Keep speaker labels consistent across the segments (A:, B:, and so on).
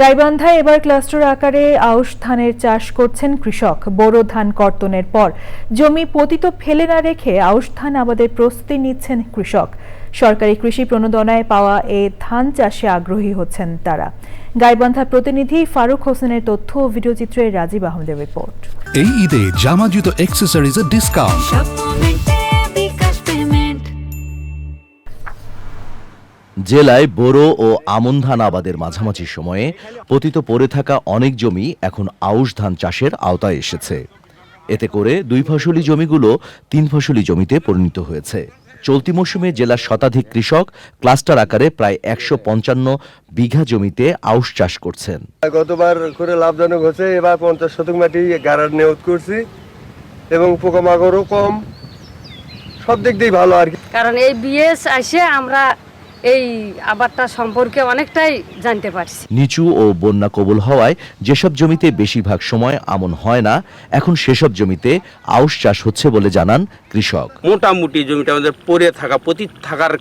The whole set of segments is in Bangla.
A: গাইবান্ধায় এবার ক্লাস্টার আকারে আউশ ধানের চাষ করছেন কৃষক। বোরো ধান কর্তনের পর জমি পতিত ফেলে না রেখে আউশ ধান আবাদের প্রস্তুতি নিচ্ছেন কৃষক। সরকারি কৃষি প্রণোদনায় পাওয়া এ ধান চাষে আগ্রহী হচ্ছেন তারা। গাইবান্ধা প্রতিনিধি ফারুক হোসেনের তথ্য ও ভিডিওচিত্রে রাজীব আহমেদের রিপোর্ট।
B: এই ঈদে জামা জুতো অ্যাক্সেসরিজের ডিসকাউন্ট
C: জেলায় বোরো ও আমন ধান আবাদের মাঝামাঝি সময়ে পতিত পড়ে থাকা অনেক জমি এখন আউশ ধান চাষের আওতায় এসেছে। এতে করে দুই ফসলি জমিগুলো তিন ফসলি জমিতে পরিণত হয়েছে। চলতি মৌসুমে জেলার শতাধিক কৃষক ক্লাস্টার আকারে প্রায় একশো পঞ্চান্ন বিঘা জমিতে আউশ চাষ করছেন।
D: গতবার করে লাভজনক হচ্ছে এবার পঞ্চাশ শতক মাটি গাড়ার নিয়োগ করছি এবং পোকামাকড়ও কম। সব দিক দিয়ে ভালো আর কি।
E: কারণ এই বিএস আসে আমরা এই আবারটা সম্পর্কে অনেকটাই জানতে পারছি।
C: নিচু ও বন্যা কবল হওয়ায় যেসব জমিতে বেশিরভাগ সময় আমন হয় না এখন সেসব জমিতে আউশ চাষ হচ্ছে বলে জানান কৃষক।
F: মোটামুটি জমিটা আমাদের পড়ে থাকা প্রতি থাকার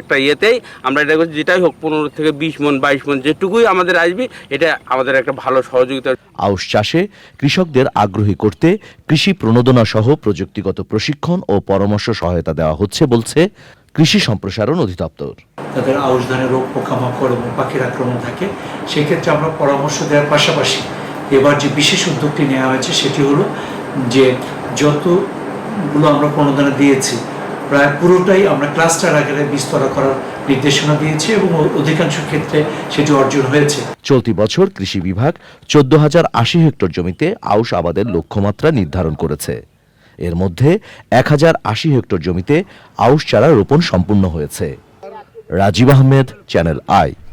F: একটা ইয়েতেই আমরা এটা করছি যেটাই হোক পনেরো থেকে বিশ মন বাইশ মন যেটুকুই আমাদের আসবে এটা আমাদের একটা ভালো সহযোগিতা।
C: আউশ চাষে কৃষকদের আগ্রহী করতে কৃষি প্রণোদনা সহ প্রযুক্তিগত প্রশিক্ষণ ও পরামর্শ সহায়তা দেওয়া হচ্ছে বলছে কৃষি সম্প্রসারণ অধিদপ্তর।
G: তাদের আউশ ধানের রোগ পোকামাকড় এবং পাখির আক্রমণ থাকে সেক্ষেত্রে আমরা পরামর্শ দেওয়ার পাশাপাশি এবার যে বিশেষ উদ্যোগটি নেওয়া হয়েছে সেটি হলো যে যতগুলো আমরা প্রণোদনা দিয়েছি প্রায় পুরোটাই আমরা ক্লাস্টার আকারে বিস্তরা করার নির্দেশনা দিয়েছি এবং অধিকাংশ ক্ষেত্রে সেটি অর্জন হয়েছে।
C: চলতি বছর কৃষি বিভাগ চোদ্দ হাজার আশি হেক্টর জমিতে আউশ আবাদের লক্ষ্যমাত্রা নির্ধারণ করেছে। এর মধ্যে এক হাজার আশি হেক্টর জমিতে আউশ চারা রোপণ সম্পূর্ণ হয়েছে। Rajib Ahmed channel I